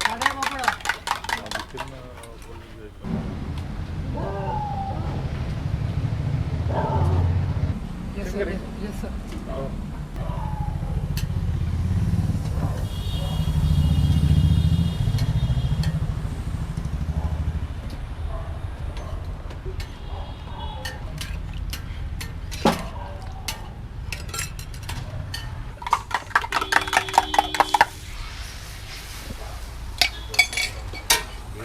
കട പപ്പടം കട വേണം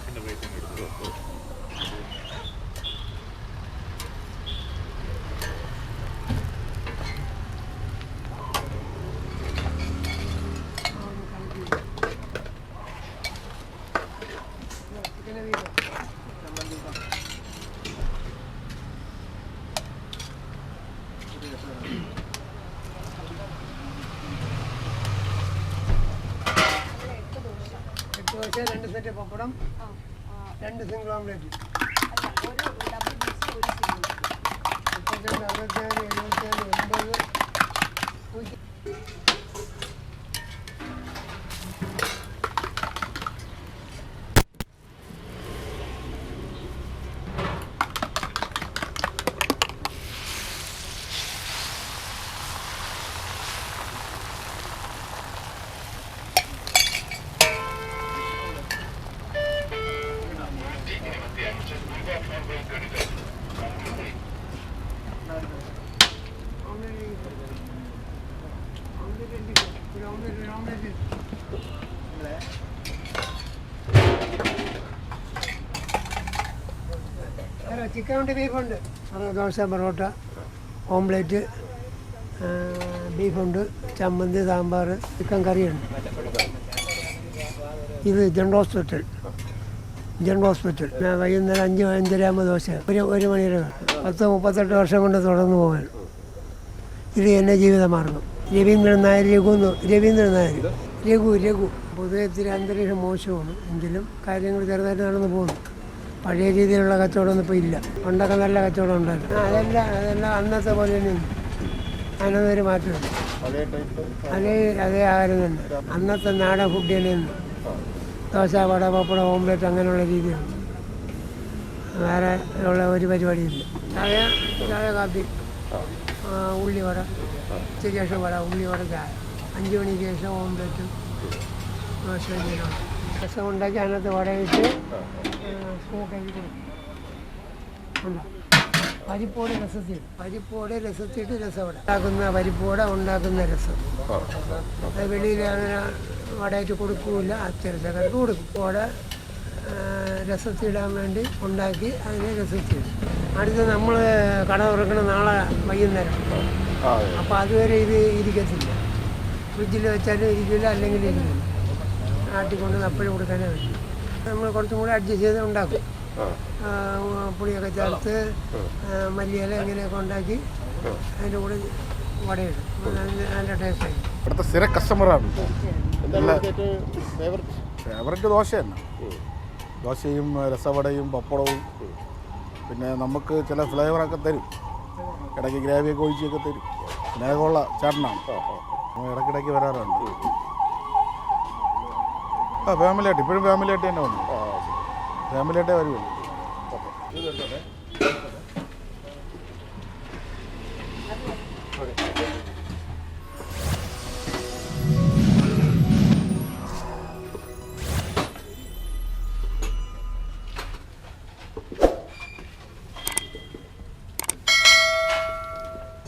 കട പപ്പടം രസം ദോശ രണ്ട് സെറ്റ് പപ്പടം രണ്ട് സിംഗിൾ ഓംലെറ്റ് മുപ്പത്തിരണ്ട് ചിക്കൻ ഉണ്ട് ബീഫുണ്ട് ദോശ പൊറോട്ട ഓംലേറ്റ് ബീഫുണ്ട് ചമ്മന്തി സാമ്പാർ ചിക്കൻ കറിയുണ്ട് ഇത് ജനറൽ ഹോസ്പിറ്റൽ ജനറൽ ഹോസ്പിറ്റൽ ഞാൻ വൈകുന്നേരം അഞ്ച് അഞ്ചരയാകുമ്പോൾ ദോശ. ഒരു ഒരു മണിവരെ പത്ത് മുപ്പത്തെട്ട് വർഷം കൊണ്ട് തുടർന്ന് പോകാൻ. ഇത് എന്റെ ജീവിതമാർഗം രവീന്ദ്രൻ നായർ രഘു എന്ന് രവീന്ദ്രൻ നായർ. രഘു രഘു. പൊതുവെ ഇത്തിരി അന്തരീക്ഷം മോശമാണ്. എങ്കിലും കാര്യങ്ങൾ ചെറുതായിട്ട് നടന്നു പോകുന്നു. പഴയ രീതിയിലുള്ള കച്ചവടമൊന്നും ഇപ്പോൾ ഇല്ല. പണ്ടൊക്കെ നല്ല കച്ചവടം ഉണ്ടായിരുന്നു. അതെല്ലാം അതെല്ലാം അന്നത്തെ പോലെ തന്നെ അതിനൊന്നും ഒരു മാറ്റമില്ല. ടൈപ്പ് അതേ അതേ ആഹാരം തന്നെ. അന്നത്തെ നാടൻ ഫുഡ് തന്നെയാണ് ദോശ വട പപ്പടം ഓംലെറ്റ് അങ്ങനെയുള്ള രീതിയാണ്. വേറെ ഉള്ള ഒരു പരിപാടിയില്ല. ചായ ചായ കാപ്പി ഉള്ളി വട ഉച്ചയ്ക്ക് ശേഷം വട ഉള്ളി വട ചായ. അഞ്ച് മണിക്ക് ശേഷം ഓംലെറ്റും ദോശ രസം ഉണ്ടാക്കി അതിനകത്ത് വട ഉണ്ടോ പരിപ്പോട് രസത്തിൽ പരിപ്പോടെ രസത്തിട്ട് രസവട. ഉണ്ടാക്കുന്ന പരിപ്പോട ഉണ്ടാക്കുന്ന രസം. അത് വെളിയിൽ അങ്ങനെ വടയിട്ട് കൊടുക്കൂല അച്ചരച്ചക്കാർക്ക് കൊടുക്കും. പോടെ രസത്തിടാൻ വേണ്ടി ഉണ്ടാക്കി അതിനെ രസത്തിടും അടുത്ത് നമ്മൾ കട തുറക്കണ നാളെ വൈകുന്നേരം. അപ്പം അപ്പോൾ അതുവരെ ഇത് ഇരിക്കത്തില്ല. ഫ്രിഡ്ജിൽ വെച്ചാലും ഇരിക്കില്ല അല്ലെങ്കിൽ ഇരിക്കില്ല. ആട്ടിക്കൊണ്ട് അപ്പോഴും കൊടുക്കാനേ പറ്റും. നമ്മൾ കുറച്ചും കൂടി അഡ്ജസ്റ്റ് ചെയ്ത് ഉണ്ടാക്കും. പുളിയൊക്കെ ചേർത്ത് മല്ലിയില ഇങ്ങനെയൊക്കെ ഉണ്ടാക്കി അതിന്റെ കൂടെ വടയിടും. നല്ല ടേസ്റ്റായി ഇവിടുത്തെ സ്ഥിര കസ്റ്റമറാണ് ഫേവററ്റ് ദോശ തന്നെ ദോശയും രസവടയും പപ്പടവും. പിന്നെ നമുക്ക് ചില ഫ്ലേവറൊക്കെ തരും. ഇടയ്ക്ക് ഗ്രേവിയൊക്കെ ഒഴിച്ചൊക്കെ തരും. സ്നേഹമുള്ള ചേട്ടനാണ്. ഇടയ്ക്കിടയ്ക്ക് വരാറുണ്ട്. ആ ഫാമിലി ആയിട്ട് ഇപ്പോഴും ഫാമിലി ആയിട്ട് തന്നെ വന്നു. ഫാമിലി വരുള്ളൂ. വരുള്ളൂ